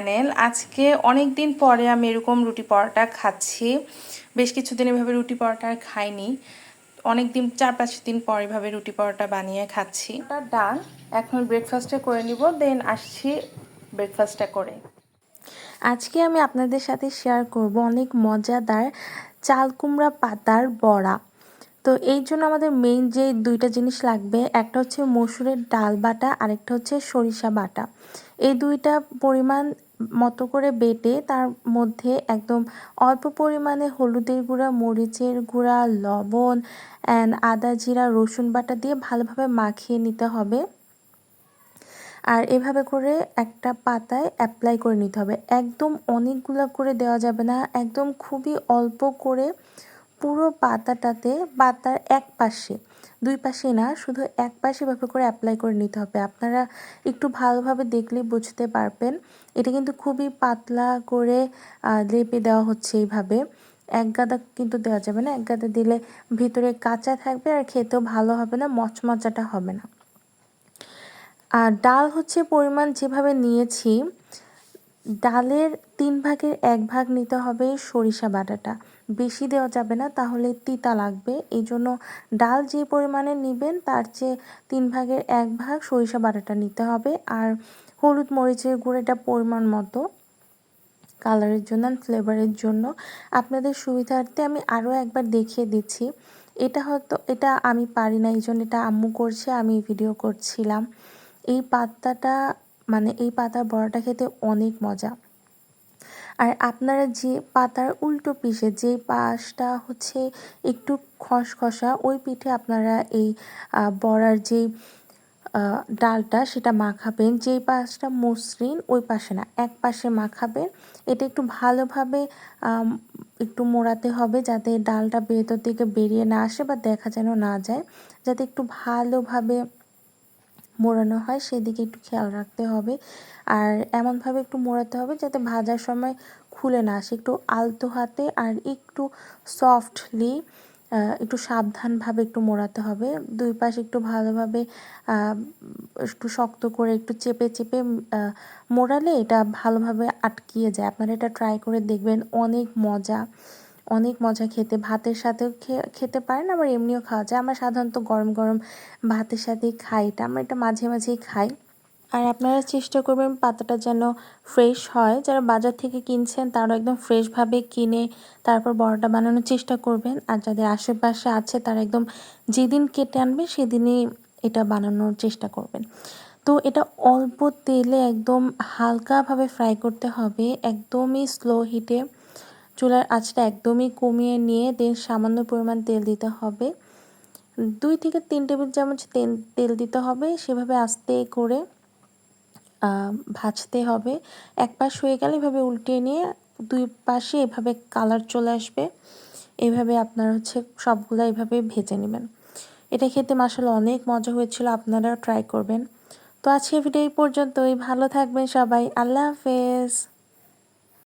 Channel আজকে অনেক দিন পরে আমি এরকম রুটি পরোটা খাচ্ছি। বেশ কিছুদিন এভাবে রুটি পরোটা আর খাইনি। অনেক দিন চার পাঁচ দিন পর এভাবে রুটি পরোটা বানিয়ে খাচ্ছি। ওটা ডান। এখন ব্রেকফাস্টটা করে নিব দেন আসছি ব্রেকফাস্টটা করে। আজকে আমি আপনাদের সাথে শেয়ার করব অনেক মজাদার চাল কুমড়া পাতার বড়া। তো এই জন্য আমাদের মেইন যে দুইটা জিনিস লাগবে একটা হচ্ছে মসুরের ডাল বাটা আরেকটা হচ্ছে সরিষা বাটা। এই দুইটা পরিমাণ মতো করে বেটে তার মধ্যে একদম অল্প পরিমাণে হলুদের গুঁড়া, মরিচের গুঁড়া, লবণ অ্যান্ড আদা, জিরা, রসুন বাটা দিয়ে ভালোভাবে মাখিয়ে নিতে হবে। আর এভাবে করে একটা পাতায় অ্যাপ্লাই করে নিতে হবে। একদম অনেকগুলো করে দেওয়া যাবে না। একদম খুবই অল্প করে পুরো পাতাটাতে পাতার এক পাশে, দুই পাশে না, শুধু এক পাশে এভাবে করে অ্যাপ্লাই করে নিতে হবে। আপনারা একটু ভালোভাবে দেখলেই বুঝতে পারবেন। এটা কিন্তু খুবই পাতলা করে লেপে দেওয়া হচ্ছে এইভাবে। এক গাদা কিন্তু দেওয়া যাবে না। এক গাদা দিলে ভিতরে কাঁচা থাকবে আর খেতেও ভালো হবে না, মচমচাটা হবে না। আর ডাল হচ্ছে পরিমাণ যেভাবে নিয়েছি, ডালের তিন ভাগের এক ভাগ নিতে হবে সরিষা বাটাটা। বেশি দেওয়া যাবে না, তাহলে তিতা লাগবে। এই জন্য ডাল যে পরিমাণে নেবেন, তার চেয়ে তিন ভাগের এক ভাগ সরিষা বাটাটা নিতে হবে। আর হলুদ মরিচের গুঁড়োটা পরিমাণ মতো, কালারের জন্য ফ্লেভারের জন্য। আপনাদের সুবিধার্থে আমি আরও একবার দেখিয়ে দিচ্ছি। এটা হয়তো, এটা আমি পারি না, এই জন্য এটা আম্মু করছে, আমি ভিডিও করছিলাম। এই পাতাটা মানে এই পাতার বড়াটা খেতে অনেক মজা। আর আপনারা যে পাতার উল্টো পিঠে যে পাশটা হচ্ছে একটু খসখসা, ওই পিঠে আপনারা এই বড়ার যে ডালটা সেটা মাখাবেন। যেই পাশটা মসৃণ, ওই পাশে না, এক পাশে মাখাবেন। এটা একটু ভালোভাবে একটু মোড়াতে হবে যাতে ডালটা ভেতর থেকে বেরিয়ে না আসে বা দেখা যেন না যায়। যাতে একটু ভালোভাবে মোড়ানো হয়, সেদিকে একটু খেয়াল রাখতে হবে। আর এমনভাবে একটু মোড়াতে হবে যাতে ভাজার সময় খুলে না আসে। একটু আলতো হাতে আর একটু সফটলি একটু সাবধানভাবে একটু মোড়াতে হবে। দুই পাশে একটু ভালোভাবে একটু শক্ত করে একটু চেপে চেপে মোড়ালে এটা ভালোভাবে আটকিয়ে যায়। আপনারা এটা ট্রাই করে দেখবেন, অনেক মজা। অনেক মজা খেতে, ভাতের সাথেও খেতে পারেন। আবার এমনিও খাওয়া যায়। আমরা সাধারণত গরম গরম ভাতের সাথেই খাই। এটা আমরা এটা মাঝে মাঝেই খাই। আর আপনারা চেষ্টা করবেন পাতাটা যেন ফ্রেশ হয়। যারা বাজার থেকে কিনছেন তারা একদম ফ্রেশভাবে কিনে তারপর বড়টা বানানোর চেষ্টা করবেন। আর যাদের আশেপাশে আছে, তারা একদম যেদিন কেটে আনবে, সেদিনই এটা বানানোর চেষ্টা করবেন। তো এটা অল্প তেলে একদম হালকাভাবে ফ্রাই করতে হবে। একদমই স্লো হিটে চুলার আঁচটা একদমই কমিয়ে নিয়ে দেন সামান্য পরিমাণ তেল দিতে হবে। দুই থেকে তিন টেবিল চামচ তেল তেল দিতে হবে। সেভাবে আস্তে করে ভাজতে হবে। এক পাশ হয়ে গেলে এভাবে উল্টিয়ে নিয়ে দুই পাশে এভাবে কালার চলে আসবে। এভাবে আপনার হচ্ছে সবগুলো এভাবে ভেজে নেবেন। এটা খেতে মাসাল অনেক মজা হয়েছিল, আপনারাও ট্রাই করবেন। তো আজকে ভিডিও এই পর্যন্তই। ভালো থাকবেন সবাই। আল্লাহ হাফেজ।